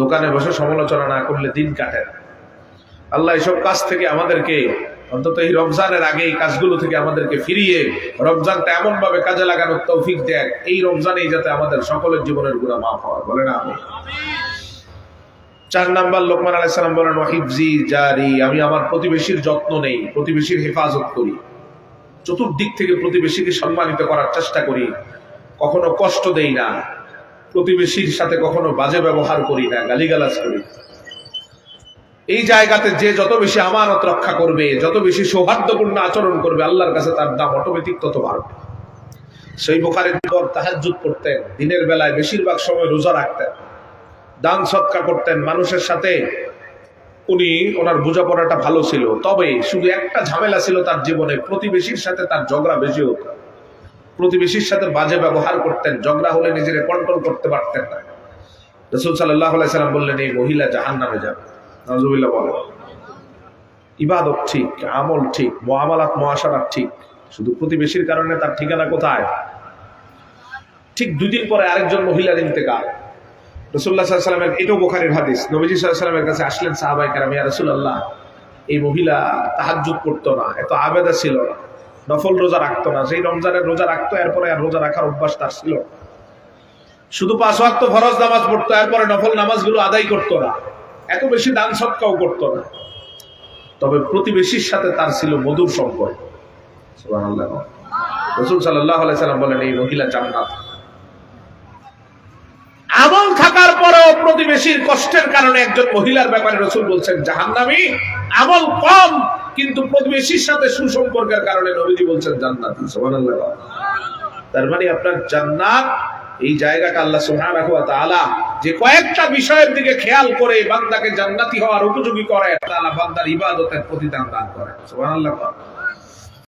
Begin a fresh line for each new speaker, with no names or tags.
দোকানে বসে সমালোচনা না করলে দিন কাটে না। আল্লাহ এসব কাজ থেকে আমাদেরকে অন্তত এই রমজানের আগে এই কাজগুলো থেকে আমাদেরকে ফিরিয়ে রমজানটা এমন ভাবে কাজে লাগানোর তৌফিক দেয় এই রমজানেই যাতে আমাদের সকলের জীবনের গুণা মাফ হয় বলে না চার নাম্বার লোকমান আলাইসালাম বলেন ওয়াহিবজি জারি, আমি আমার প্রতিবেশীর যত্ন নেই, প্রতিবেশীর হেফাজত করি। চতুর্দিক থেকে প্রতিবেশীকে সম্মানিত করার চেষ্টা করি, কখনো কষ্ট দেই না। প্রতিবেশীর সাথে কখনো বাজে ব্যবহার করি না, গালিগালাজ করি। এই জায়গাতে যে যত বেশি আমানত রক্ষা করবে, যত বেশি সৌহার্দ্যপূর্ণ আচরণ করবে, আল্লাহর কাছে তার দাম অটোমেটিক তত বাড়বে। সেই বোখারের পর তাহাজুদ করতেন দিনের বেলায় বেশিরভাগ সময় রোজা রাখতেন, দান সৎকা করতেন, মানুষের সাথে উনি ওনার বোঝাপড়াটা ভালো ছিল। তবে শুধু একটা ঝামেলা ছিল তার জীবনে, প্রতিবেশীর সাথে তার ঝগড়া বেশি হতো। প্রতিবেশীর সাথে বাজে ব্যবহার করতেন, ঝগড়া হলে নিজেকে কন্ট্রোল করতে পারতেন না। রসুল সাল্লাহ সাল্লাম বললেন, এই মহিলা জাহান নামে যাবে। নজরুল্লাহ বলেন, ইবাদত ঠিক, আমল ঠিক মহামালাত মহাসারাত ঠিক, শুধু প্রতিবেশীর কারণে তার ঠিকানা কোথায়? ঠিক দুদিন পরে আরেকজন মহিলার ইন্তেকাল। রসুল্লাহ সাল্লামের, এটাও বোখারির হাদিস, নবীজি সাল্লামের কাছে আসলেন সাহাবাই কারাম, ইয়া রসুল্লাহ এই মহিলা তাহাজ্জুদ করতো না, এত আবেদা ছিল না। নফল রোজা রাখতো না। সেই রমজানের রোজা রাখতো, এরপরে আর রোজা রাখার অভ্যাস তার ছিল শুধু পাঁচ ওয়াক্ত ফরজ নামাজ পড়তো, এরপরে নফল নামাজগুলো আদায় করতো না। এত বেশি দান সৎকাও করতো না। তবে প্রতিবেশীর সাথে তার ছিল মধুর সম্পর্ক। রসুল সাল্লাম বলেন, এই মহিলা জান্নাত। আমল পরেও প্রতিবেশীর কষ্টের কারণে একজন মহিলার ব্যাপারে রসুল বলছেন, জাহান্নামি, আমল কম, কিন্তু প্রতিবেশীর সাথে সুসম্পর্কের কারণে নবীজি বলছেন, জান্নাতি তার মানে আপনার জান্নাত, এই জায়গাটা আল্লাহ সুবহানাহু ওয়া তাআলা যে কয়েকটা বিষয়ের দিকে খেয়াল করে বান্দাকে জান্নাতি হওয়ার উপযোগী করে তাআলা বান্দার ইবাদতের প্রতিদান দান করেন, সুবহানাল্লাহ।